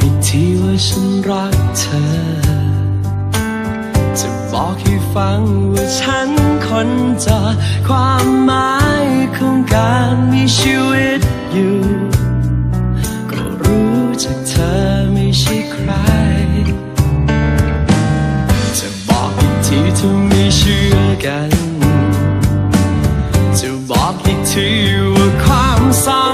อีกทีว่าฉันรักเธอ จะบอกให้ฟังว่าฉันคนจะความหมายของการมีชีวิตอยู่ ก็รู้จากเธอไม่ใช่ใคร จะบอกอีกทีเธอไม่เชื่อกัน จะบอกอีกทีว่าความสัม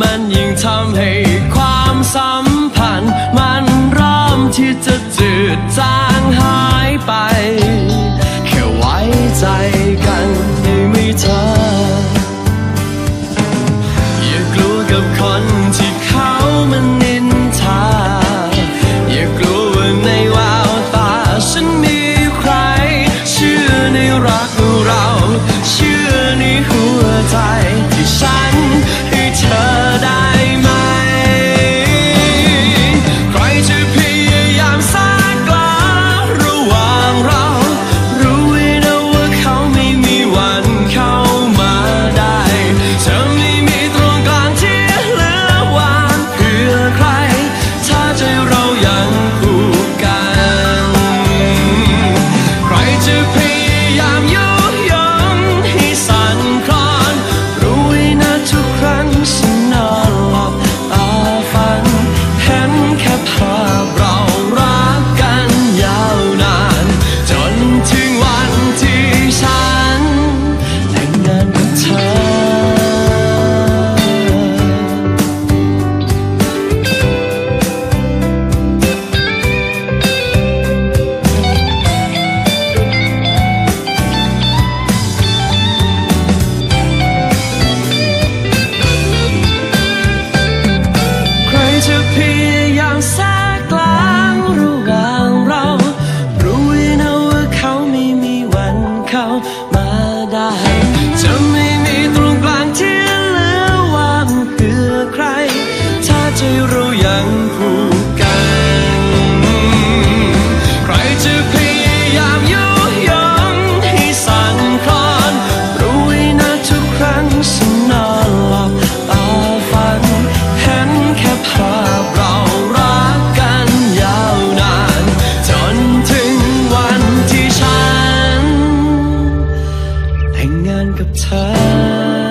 มันยิ่งทำให้ความสัมพันธ์ มันเริ่มที่จะจืดจาง time